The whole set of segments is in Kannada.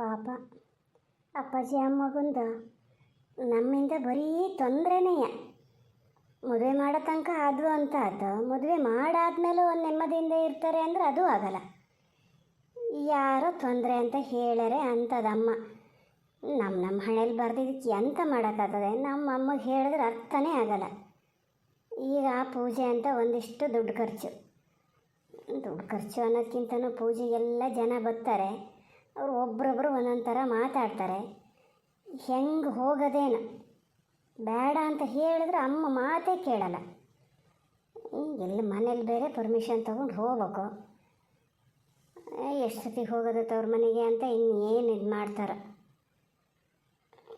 ಪಾಪ. ಅಪ್ಪಾಜಿ ಅಮ್ಮಗೊಂದು ನಮ್ಮಿಂದ ಬರೀ ತೊಂದರೆನೇ ಮದುವೆ ಮಾಡೋ ತನಕ ಅದು ಅಂತ ಆತು ಮದುವೆ ಮಾಡಾದ್ಮೇಲೂ ಒಂದು ನೆಮ್ಮದಿಯಿಂದ ಇರ್ತಾರೆ ಅಂದರೆ ಅದು ಆಗಲ್ಲ. ಯಾರೋ ತೊಂದರೆ ಅಂತ ಹೇಳರೆ ಅಂಥದ್ದಮ್ಮ ನಮ್ಮ ನಮ್ಮ ಹಣೆಯಲ್ಲಿ ಬರ್ದಿದ್ದಕ್ಕೆ ಎಂತ ಮಾಡೋಕ್ಕಾಗ್ತದೆ? ನಮ್ಮ ಅಮ್ಮಗೆ ಹೇಳಿದ್ರೆ ಅರ್ಥನೇ ಆಗಲ್ಲ. ಈಗ ಆ ಪೂಜೆ ಅಂತ ಒಂದಿಷ್ಟು ದುಡ್ಡು ಖರ್ಚು. ದುಡ್ಡು ಖರ್ಚು ಅನ್ನೋದಕ್ಕಿಂತನೂ ಪೂಜೆಗೆಲ್ಲ ಜನ ಬರ್ತಾರೆ. ಅವ್ರು ಒಬ್ರೊಬ್ರು ಒಂದೊಂದು ಥರ ಮಾತಾಡ್ತಾರೆ. ಹೆಂಗೆ ಹೋಗೋದೇನು? ಬೇಡ ಅಂತ ಹೇಳಿದ್ರೆ ಅಮ್ಮ ಮಾತೇ ಕೇಳಲ್ಲ. ಎಲ್ಲಿ ಮನೇಲಿ ಬೇರೆ ಪರ್ಮಿಷನ್ ತೊಗೊಂಡು ಹೋಗ್ಬೇಕು. ಎಷ್ಟು ಸತಿ ಹೋಗೋದು ತವ್ರ ಮನೆಗೆ ಅಂತ ಇನ್ನೇನು ಇದು ಮಾಡ್ತಾರೆ.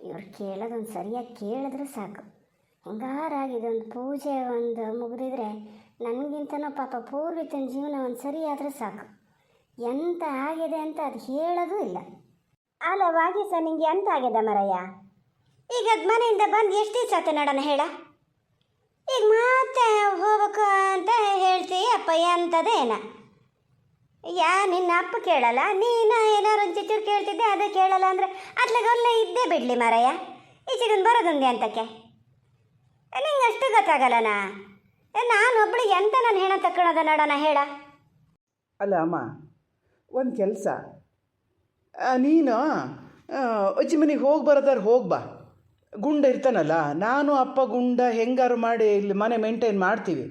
ಇವ್ರು ಕೇಳೋದೊಂದು ಸರಿಯಾಗಿ ಕೇಳಿದ್ರೆ ಸಾಕು. ಇದೊಂದು ಪೂಜೆ ಒಂದು ಮುಗಿದಿದ್ರೆ ನನಗಿಂತನೂ ಪಾಪ ಪೂರ್ವಿತನ ಜೀವನ ಒಂದು ಸರಿಯಾದರೆ ಸಾಕು. ಎಂತ ಆಗಿದೆ ಅಂತ ಅದು ಹೇಳೋದು ಇಲ್ಲ. ಅಲ್ಲ ಸರ್ ನಿಂಗೆ ಎಂತ ಆಗಿದೆ ಮರಯ್ಯ? ಈಗ ಅದ್ ಮನೆಯಿಂದ ಬಂದು ಎಷ್ಟು ದಿವಸ ಆತ ನಡನ ಹೇಳ. ಈಗ ಮತ್ತೆ ಹೋಗ್ಬೇಕು ಅಂತ ಹೇಳ್ತೀಯ, ಅಪ್ಪ, ಎಂತದೇನ? ಯಾ, ನಿನ್ನ ಅಪ್ಪ ಕೇಳಲ್ಲ? ನೀನು ಏನಾರು ಒಂದು ಚಿಚೂರು ಕೇಳ್ತಿದ್ದೆ, ಅದು ಕೇಳಲ್ಲ ಅಂದರೆ ಒಳ್ಳೆ ಇದ್ದೇ ಬಿಡಲಿ ಮಾರಯ್ಯ. ಈಚೆಗೊಂದು ಬರೋದೊಂದೇ ಅಂತಕ್ಕೆ? ನಿಂಗೆ ಅಷ್ಟು ಗೊತ್ತಾಗಲ್ಲನಾ? ನಾನು ಒಬ್ಳಿಗೆ ಎಂತ ನಾನು ಹೆಣ ತಕ್ಕೊಳೋದ ನೋಡೋಣ ಹೇಳ. ಅಲ್ಲ, ಅಮ್ಮ ಒಂದು ಕೆಲಸ. ನೀನು ಅಜ್ಜಿ ಮನೆಗೆ ಹೋಗಿ ಬರೋದಾರೆ ಹೋಗಿ ಬಾ. ಗುಂಡ ಇರ್ತಾನಲ್ಲ, ನಾನು ಅಪ್ಪ ಗುಂಡ ಹೆಂಗಾರು ಮಾಡಿ ಇಲ್ಲಿ ಮನೆ ಮೇಂಟೈನ್ ಮಾಡ್ತೀವಿ.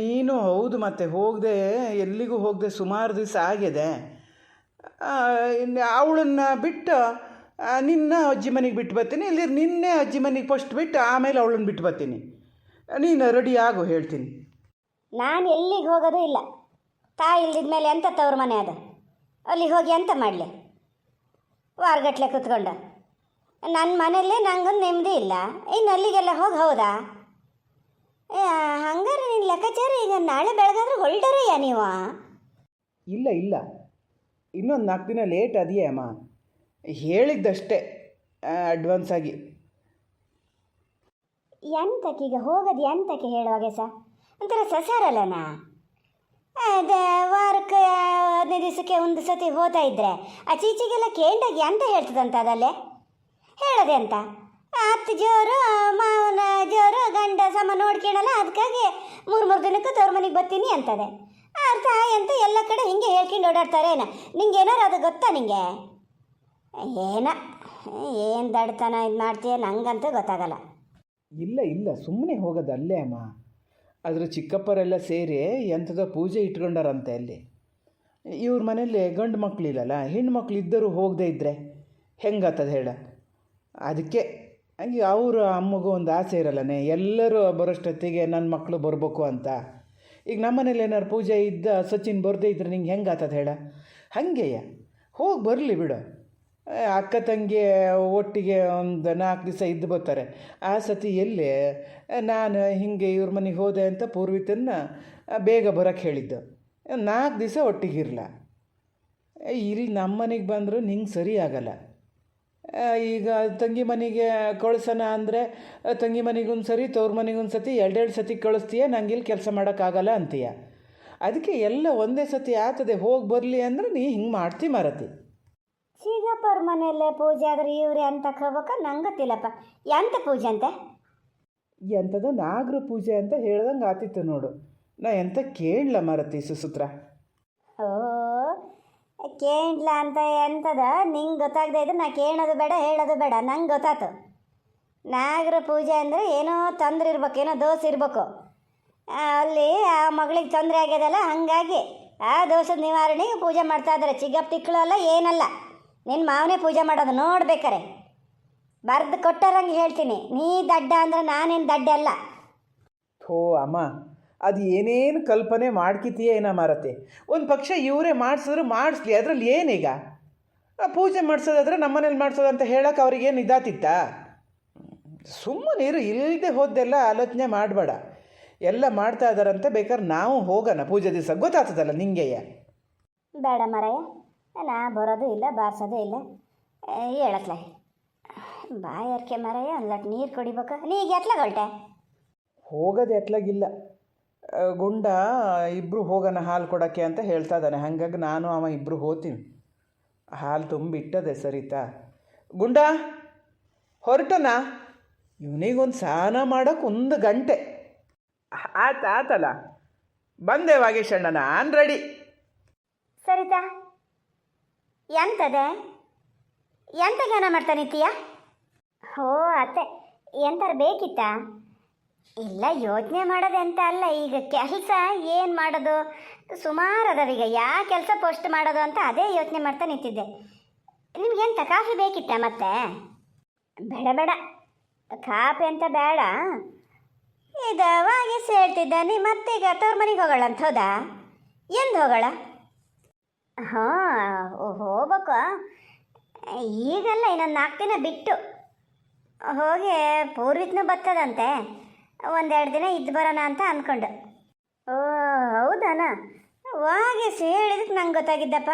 ನೀನು ಹೌದು ಮತ್ತೆ, ಹೋಗದೆ, ಎಲ್ಲಿಗೂ ಹೋಗದೆ ಸುಮಾರು ದಿವಸ ಆಗಿದೆ. ಅವಳನ್ನು ಬಿಟ್ಟು ನಿನ್ನ ಅಜ್ಜಿ ಮನೆಗೆ ಬಿಟ್ಟು ಬರ್ತೀನಿ, ಇಲ್ಲಿ ನಿನ್ನೆ ಅಜ್ಜಿ ಮನೆಗೆ ಫಸ್ಟ್ ಬಿಟ್ಟು ಆಮೇಲೆ ಅವಳನ್ನು ಬಿಟ್ಟು ಬರ್ತೀನಿ. ನೀನು ರೆಡಿ ಆಗು ಹೇಳ್ತೀನಿ. ನಾನು ಎಲ್ಲಿಗೆ ಹೋಗೋದು ಇಲ್ಲ. ತಾಯಿ ಇಲ್ದಿದ ಮೇಲೆ ಎಂಥ ತವ್ರ ಮನೆ ಅದು? ಅಲ್ಲಿಗೆ ಹೋಗಿ ಎಂತ ಮಾಡಲಿ? ವಾರಗಟ್ಲೆ ಕುತ್ಕೊಂಡು. ನನ್ನ ಮನೆಯಲ್ಲೇ ನಂಗೊಂದು ನೆಮ್ಮದಿ ಇಲ್ಲ. ಇನ್ನು ಅಲ್ಲಿಗೆಲ್ಲ ಹೋಗಿ ಹೌದಾ? ಹಂಗಾರೆ ನಿನ್ನ ಲೆಕ್ಕಾಚಾರ ಈಗ ನಾಳೆ ಬೆಳಗಾದ್ರೆ ಯಾ ನೀವು? ಇಲ್ಲ ಇಲ್ಲ. ಇನ್ನೊಂದು ನಾಲ್ಕು ದಿನ ಲೇಟ್ ಅದೆಯೇ ಅಮ್ಮ. ಹೇಳಿದ್ದಷ್ಟೇ ಅಡ್ವಾನ್ಸ್ ಆಗಿ. ಎಂತಕ್ಕೀಗ ಹೋಗೋದು ಎಂತಕ್ಕೆ ಹೇಳುವಾಗೆ ಸಹ ಒಂಥರ ಸಸಾರಲ್ಲನಾ ವಾರಕ್ಕೆ, ಹದಿನೈದು ದಿವಸಕ್ಕೆ ಒಂದು ಸತಿ ಹೋಗ್ತಾ ಇದ್ರೆ ಆಚೀಚೆಗೆಲ್ಲ ಕೇಂಡಾಗಿ ಅಂತ ಹೇಳ್ತದಂತ ಅದಲ್ಲೇ? ಹೇಳದೆ ಅಂತ? ಹತ್ತು ಜೋರು, ಮಾವನ ಜೋರು, ಗಂಡ ಸಮ ನೋಡ್ಕೊಳಲ್ಲ ಅದಕ್ಕಾಗಿ ಮೂರು ಮೂರು ದಿನಕ್ಕೆ ತವ್ರ ಮನೆಗೆ ಬರ್ತೀನಿ ಅಂತದೆ. ಅರ್ಥ ಅಂತ ಎಲ್ಲ ಕಡೆ ಹಿಂಗೆ ಹೇಳ್ಕೊಂಡು ಓಡಾಡ್ತಾರೇನ ನಿಂಗೆ ಏನಾರು ಅದು ಗೊತ್ತಾ ನಿಂಗೆ? ಏನ? ಏನು ದಡ್ತನ ಇದು ಮಾಡ್ತೀಯ ನಂಗಂತೂ ಗೊತ್ತಾಗಲ್ಲ. ಇಲ್ಲ ಇಲ್ಲ ಸುಮ್ಮನೆ ಹೋಗೋದು ಅಲ್ಲೇ ಅಮ್ಮ. ಅದ್ರ ಚಿಕ್ಕಪ್ಪರೆಲ್ಲ ಸೇರಿ ಎಂಥದೋ ಪೂಜೆ ಇಟ್ಕೊಂಡಾರಂತೆ ಅಲ್ಲಿ. ಇವ್ರ ಮನೇಲಿ ಗಂಡು ಮಕ್ಕಳಿಲ್ಲಲ್ಲ ಹೆಣ್ಣು ಮಕ್ಳು ಇದ್ದರೂ ಹೋಗದೇ ಇದ್ದರೆ ಹೆಂಗಾತದ ಹೇಳ? ಅದಕ್ಕೆ ಹಂಗೆ ಅವರು ಅಮ್ಮಗೂ ಒಂದು ಆಸೆ ಇರಲ್ಲನೆ, ಎಲ್ಲರೂ ಬರೋಷ್ಟೊತ್ತಿಗೆ ನನ್ನ ಮಕ್ಕಳು ಬರಬೇಕು ಅಂತ. ಈಗ ನಮ್ಮ ಮನೇಲಿ ಏನಾರು ಪೂಜೆ ಇದ್ದ ಸಚಿನ್ ಬರದೇ ಇದ್ರೆ ನಿಂಗೆ ಹೆಂಗಾತದ ಹೇಳ? ಹಾಗೆಯ, ಹೋಗಿ ಬರಲಿ ಬಿಡು. ಅಕ್ಕ ತಂಗಿ ಒಟ್ಟಿಗೆ ಒಂದು ನಾಲ್ಕು ದಿವಸ ಇದ್ದು ಬರ್ತಾರೆ. ಆ ಸತಿ ಎಲ್ಲಿ ನಾನು ಹಿಂಗೆ ಇವ್ರ ಮನೆಗೆ ಹೋದೆ ಅಂತ ಪೂರ್ವಿತನ್ನ ಬೇಗ ಬರೋಕ್ಕೆ ಹೇಳಿದ್ದು. ನಾಲ್ಕು ದಿವಸ ಒಟ್ಟಿಗಿರಲ್ಲ ಇಲ್ಲಿ ನಮ್ಮ ಮನೆಗೆ ಬಂದರೂ ನಿಂಗೆ ಸರಿ ಆಗಲ್ಲ. ಈಗ ತಂಗಿ ಮನೆಗೆ ಕಳ್ಸೋಣ ಅಂದರೆ ತಂಗಿ ಮನೆಗೊಂದು ಸರಿ, ತವ್ರ ಮನೆಗೊಂದು ಸತಿ, ಎರಡೆರಡು ಸತಿ ಕಳಿಸ್ತೀಯ, ನಂಗೆ ಇಲ್ಲಿ ಕೆಲಸ ಮಾಡೋಕ್ಕಾಗಲ್ಲ ಅಂತೀಯ. ಅದಕ್ಕೆ ಎಲ್ಲ ಒಂದೇ ಸತಿ ಆಗ್ತದೆ, ಹೋಗಿ ಬರಲಿ ಅಂದರೆ ನೀ ಹಿಂಗೆ ಮಾಡ್ತಿ ಮಾರತಿ. ಸಿಗಪ್ಪವ್ರ ಮನೆಯಲ್ಲೇ ಪೂಜೆ ಆದ್ರೆ ಇವ್ರೆ ಅಂತ ಕೋಬೇಕ ನಂಗೆ ಗೊತ್ತಿಲ್ಲಪ್ಪ. ಎಂತ ಪೂಜೆ ಅಂತೆ? ಎಂಥದ ನಾಗರ ಪೂಜೆ ಅಂತ ಹೇಳ್ದಂಗೆ ಆತಿತ್ತು ನೋಡು. ನಾ ಎಂತ ಕೇಳಲ ಮರತಿ ಸುಸೂತ್ರ. ಓ ಕೇಂಡ್ಲ ಅಂತ ಎಂಥದ ನಿಂಗೆ ಗೊತ್ತಾಗದೆ ಇದ್ರೆ ನಾ ಕೇಳೋದು ಬೇಡ ಹೇಳೋದು ಬೇಡ ನಂಗೆ ಗೊತ್ತಾತು. ನಾಗರ ಪೂಜೆ ಅಂದರೆ ಏನೋ ತೊಂದರೆ ಇರ್ಬೇಕು ಏನೋ ದೋಷ ಇರಬೇಕು. ಅಲ್ಲಿ ಆ ಮಗಳಿಗೆ ತೊಂದರೆ ಆಗ್ಯದಲ್ಲ ಹಾಗಾಗಿ ಆ ದೋಸದ ನಿವಾರಣೆಗೆ ಪೂಜೆ ಮಾಡ್ತಾ ಇದ್ದಾರೆ ಚಿಗಪ್ ತಿಕ್ಕಳು ಅಲ್ಲ ಏನಲ್ಲ. ನಿನ್ನ ಮಾವನೇ ಪೂಜೆ ಮಾಡೋದು ನೋಡ್ಬೇಕಾರೆ. ಬರೆದು ಕೊಟ್ಟರಂಗೆ ಹೇಳ್ತೀನಿ. ನೀ ದಡ್ಡ ಅಂದ್ರೆ ನಾನೇನು ದಡ್ಡ ಅಲ್ಲ. ಥೋ ಅಮ್ಮ ಅದು ಏನೇನು ಕಲ್ಪನೆ ಮಾಡ್ಕಿತೀಯ ಏನ ಮಾರತಿ ಒಂದು ಪಕ್ಷ ಇವರೇ ಮಾಡಿಸಿದ್ರು ಮಾಡಿಸ್ಲಿ ಅದರಲ್ಲಿ ಏನೀಗ? ಪೂಜೆ ಮಾಡಿಸೋದಾದ್ರೆ ನಮ್ಮನೇಲಿ ಮಾಡಿಸೋದು ಅಂತ ಹೇಳೋಕೆ ಅವ್ರಿಗೇನು ಇದಾತಿತ್ತಾ? ಸುಮ್ಮನೆ ಇರು ಇಲ್ಲದೆ ಹೋದ್ದೆಲ್ಲ ಆಲೋಚನೆ ಮಾಡಬೇಡ. ಎಲ್ಲ ಮಾಡ್ತಾ ಇದ್ದಾರಂತ ಬೇಕಾದ್ರೆ ನಾವು ಹೋಗೋಣ ಪೂಜೆ ದಿವಸ. ಗೊತ್ತಾಗ್ತದಲ್ಲ ನಿಂಗೆಯ? ಬೇಡ ಮರಯ್ಯ ನಾ ಬರೋದು ಇಲ್ಲ ಬಾರಿಸೋದೇ ಇಲ್ಲ. ಹೇಳತ್ಲ. ಬಾಯರ್ಕೆ ಮರಯ್ಯ ಒಂದು ಲಟ್ ನೀರು ಕುಡಿಬೇಕು. ನೀ ಈಗ ಎತ್ಲಾಗ ಹೊಲ್ಟೆ ಹೋಗೋದು ಎತ್ಲಾಗಿಲ್ಲ. ಗುಂಡ ಇಬ್ಬರು ಹೋಗೋಣ ಹಾಲು ಕೊಡೋಕ್ಕೆ ಅಂತ ಹೇಳ್ತಾ ಇದ್ದಾನೆ. ಹಾಗಾಗಿ ನಾನು ಅವ ಇಬ್ಬರು ಹೋತೀನಿ ಹಾಲು ತುಂಬಿಟ್ಟದೆ ಸರಿತಾ. ಗುಂಡ ಹೊರಟನಾ? ಇವನಿಗೊಂದು ಸ್ನಾನ ಮಾಡೋಕೆ ಒಂದು ಗಂಟೆ. ಆತ ಆತಲ್ಲ. ಬಂದೆ ವಾಗೇಶಣ್ಣ ನಾನು ರೆಡಿ ಸರಿತಾ. ಎಂತದೆ? ಎಂತ ಜ್ಞಾನ ಮಾಡ್ತಾ ನಿತ್ಯ? ಹೋ, ಅತ್ತೆ, ಎಂತಾರು ಬೇಕಿತ್ತಾ? ಇಲ್ಲ ಯೋಚನೆ ಮಾಡೋದು ಅಂತ ಅಲ್ಲ, ಈಗ ಕೆಲಸ ಏನು ಮಾಡೋದು? ಸುಮಾರು ಅದಾವೀಗ ಯಾವ ಕೆಲಸ ಪೋಸ್ಟ್ ಮಾಡೋದು ಅಂತ ಅದೇ ಯೋಚನೆ ಮಾಡ್ತಾ ನಿಂತಿದ್ದೆ. ನಿಮ್ಗೆಂತ ಕಾಫಿ ಬೇಕಿತ್ತಾ ಮತ್ತೆ? ಬೇಡ ಬೇಡ. ಕಾಫಿ ಅಂತ ಬೇಡ. ಇದವಾಗಿ ಮತ್ತೆ ಈಗ ತೋರ್ ಮನೆಗೆ ಹೋಗೋಣ ಅಂತ ಹೌದಾ? ಎಂದು ಹೋಗೋಣ ಹಾಂ, ಹೋಗ್ಬೇಕು. ಈಗಲ್ಲ ಇನ್ನೊಂದು ನಾಲ್ಕು ದಿನ ಬಿಟ್ಟು ಹೋಗಿ ಪೂರ್ವಿತ್ನೂ ಬರ್ತದಂತೆ. ಒಂದೆರಡು ದಿನ ಇದ್ದು ಬರೋಣ ಅಂತ ಅಂದ್ಕೊಂಡು ಓ, ಹೌದಾನ? ವಾಗೇಶ್ ಹೇಳಿದಕ್ಕೆ ನಂಗೆ ಗೊತ್ತಾಗಿದ್ದಪ್ಪ.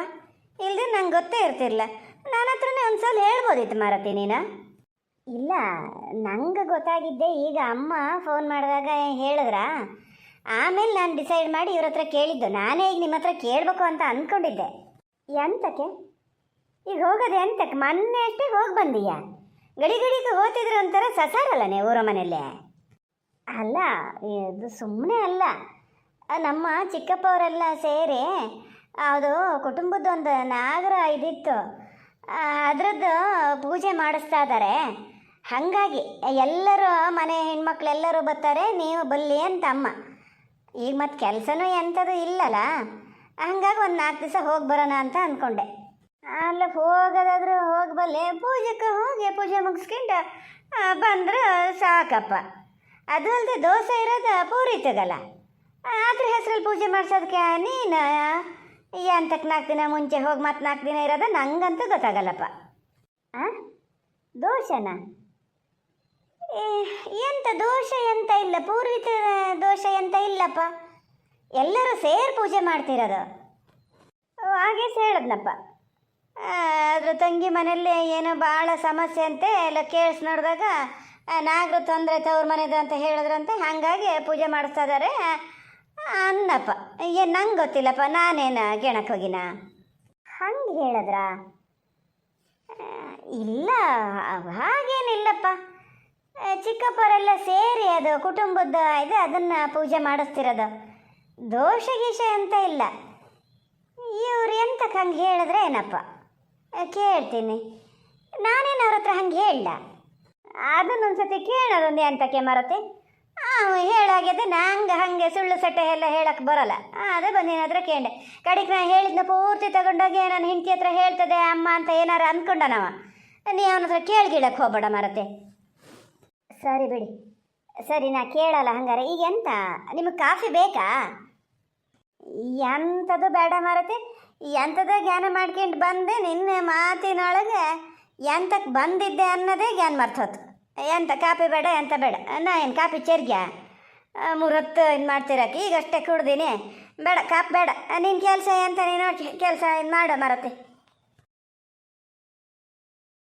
ಇಲ್ಲದೆ ನಂಗೆ ಗೊತ್ತೇ ಇರ್ತಿರ್ಲಿಲ್ಲ ನನ್ನ ಹತ್ರನೇ ಒಂದು ಸಲ ಹೇಳ್ಬೋದಿತ್ತು ಮಾರತಿ ನೀನು. ಇಲ್ಲ, ನಂಗೆ ಗೊತ್ತಾಗಿದ್ದೆ ಈಗ ಅಮ್ಮ ಫೋನ್ ಮಾಡಿದಾಗ ಹೇಳಿದ್ರ? ಆಮೇಲೆ ನಾನು ಡಿಸೈಡ್ ಮಾಡಿ ಇವ್ರ ಹತ್ರ ಕೇಳಿದ್ದು. ನಾನೇ ಈಗ ನಿಮ್ಮ ಹತ್ರ ಕೇಳಬೇಕು ಅಂತ ಅಂದ್ಕೊಂಡಿದ್ದೆ ಎಂತಕ್ಕೆ ಈಗ ಹೋಗೋದು ಎಂತಕ್ಕೆ ಮೊನ್ನೆ ಅಷ್ಟೇ ಹೋಗಿ ಬಂದೀಯ. ಗಡಿ ಗಡಿಗೆ ಹೋಗ್ತಿದ್ರು ಒಂಥರ ಸಸಾರಲ್ಲನೆ ಊರ ಮನೆಯಲ್ಲೇ? ಅಲ್ಲ, ಇದು ಸುಮ್ಮನೆ ಅಲ್ಲ. ನಮ್ಮ ಚಿಕ್ಕಪ್ಪವರೆಲ್ಲ ಸೇರಿ ಅದು ಕುಟುಂಬದ ಒಂದು ನಾಗರ ಇದಿತ್ತು. ಅದರದ್ದು ಪೂಜೆ ಮಾಡಿಸ್ತಾ ಇದ್ದಾರೆ ಹಾಗಾಗಿ ಎಲ್ಲರೂ ಮನೆ ಹೆಣ್ಮಕ್ಳೆಲ್ಲರೂ ಬರ್ತಾರೆ, ನೀವು ಬಲ್ಲಿ ಅಂತ ಅಮ್ಮ. ಈಗ ಮತ್ತೆ ಕೆಲಸನೂ ಎಂಥದ್ದು ಇಲ್ಲಲ್ಲ ಹಂಗಾಗಿ ಒಂದು ನಾಲ್ಕು ದಿವಸ ಹೋಗಿ ಬರೋಣ ಅಂತ ಅಂದ್ಕೊಂಡೆ ಅಲ್ಲ ಹೋಗೋದಾದ್ರೂ ಹೋಗಿ ಬಲ್ಲೆ ಪೂಜೆಗೆ ಹೋಗಿ ಪೂಜೆ ಮುಗಿಸ್ಕೊಂಡು ಬಂದ್ರೆ ಸಾಕಪ್ಪ. ಅದು ಅಲ್ಲದೆ ದೋಸೆ ಇರೋದು ಪೂರಿ ತಗಲ್ಲ ಅದ್ರ ಹೆಸ್ರಲ್ಲಿ ಪೂಜೆ ಮಾಡ್ಸೋದಕ್ಕೆ ನೀನು? ಎಂತಕ್ಕೆ ನಾಲ್ಕು ದಿನ ಮುಂಚೆ ಹೋಗಿ ಮತ್ತೆ ನಾಲ್ಕು ದಿನ ಇರೋದು ನಂಗಂತೂ ಗೊತ್ತಾಗಲ್ಲಪ್ಪ. ಹಾಂ ದೋಷನ ಏ, ಎಂತ ದೋಷ ಎಂತ ಇಲ್ಲ? ಪೂರ್ವಿತ ದೋಷ ಎಂತ ಇಲ್ಲಪ್ಪ. ಎಲ್ಲರೂ ಸೇರಿ ಪೂಜೆ ಮಾಡ್ತಿರೋದು. ಹಾಗೆ ಹೇಳಿದ್ನಪ್ಪ. ಆ, ಅದ್ರ ತಂಗಿ ಮನೆಯಲ್ಲಿ ಏನೋ ಭಾಳ ಸಮಸ್ಯೆ ಅಂತೆ ಎಲ್ಲ ಕೇಳಿಸ್ ನೋಡಿದಾಗ ನಾಗರು ತೊಂದರೆ ತವ್ರ ಮನೆದು ಅಂತ ಹೇಳಿದ್ರಂತೆ ಹಾಗಾಗಿ ಪೂಜೆ ಮಾಡಿಸ್ತಾ ಇದ್ದಾರೆ. ಅನ್ನಪ್ಪ. ಏನು ನಂಗೆ ಗೊತ್ತಿಲ್ಲಪ್ಪ ನಾನೇನು ಗೆಣಕ್ಕೆ ಹೋಗಿನ? ಹಂಗೆ ಹೇಳಿದ್ರಾ? ಇಲ್ಲ ಹಾಗೇನಿಲ್ಲಪ್ಪ. ಚಿಕ್ಕಪ್ಪರೆಲ್ಲ ಸೇರಿ ಅದು ಕುಟುಂಬದ ಇದು, ಅದನ್ನು ಪೂಜೆ ಮಾಡಿಸ್ತಿರೋದು. ದೋಷ ಗೀಷ ಅಂತ ಇಲ್ಲ. ಇವ್ರು ಎಂತಕ್ಕೆ ಹಂಗೆ ಹೇಳಿದ್ರೆ ಏನಪ್ಪ? ಕೇಳ್ತೀನಿ. ನಾನೇನು ಅವ್ರ ಹತ್ರ ಹಂಗೆ ಹೇಳ ಅದನ್ನೊಂದ್ಸತಿ ಕೇಳೋದೊಂದು ಎಂತಕ್ಕೆ ಮರತೆ ಹೇಳಾಗಿದೆ ನಂಗೆ ಹಾಗೆ ಸುಳ್ಳು ಸಟ್ಟೆ ಎಲ್ಲ ಹೇಳಕ್ಕೆ ಬರಲ್ಲ. ಅದೇ ಬಂದಿನ ಹತ್ರ ಕೇಳಿದೆ. ಕಡೆಗೆ ನಾ ಹೇಳಿದ್ನ ಪೂರ್ತಿ ತಗೊಂಡೋಗಿ ನನ್ನ ಹೆಂಡತಿ ಹತ್ರ ಹೇಳ್ತದೆ, ಅಮ್ಮ ಅಂತ ಏನಾರು ಅಂದ್ಕೊಂಡನವ. ನೀ ಅವನ ಹತ್ರ ಕೇಳ್ಗಿಡಕ್ಕೆ ಹೋಗ್ಬೇಡ ಮರತೆ ಸರಿ ಬಿಡಿ. ಸರಿ, ನಾ ಕೇಳಲ್ಲ ಹಂಗಾರೆ. ಈಗ ಎಂತ? ನಿಮಗೆ ಕಾಫಿ ಬೇಕಾ? ಎಂಥದ್ದು ಬೇಡ ಮಾರತಿ. ಎಂಥದ ಜ್ಞಾನ ಮಾಡ್ಕೊಂಡು ಬಂದೆ, ನಿನ್ನೆ ಮಾತಿನೊಳಗೆ ಎಂತಕ್ಕೆ ಬಂದಿದ್ದೆ ಅನ್ನೋದೇ ಜ್ಞಾನ ಮರ್ತೋತು ಎಂತ ಕಾಫಿ ಬೇಡ, ಎಂತ ಬೇಡ. ನಾ ಏನು ಕಾಫಿ ಮೂರು ಹೊತ್ತು ಇದು ಮಾಡ್ತಿರಕ್ಕೆ. ಈಗಷ್ಟೇ ಕುಡ್ದೀನಿ. ಬೇಡ ಕಾಪ್ ಬೇಡ. ನಿನ್ನ ಕೆಲಸ ಎಂತ ನೀನು? ಕೆಲಸ ಇದು ಮಾಡು ಮರತಿ.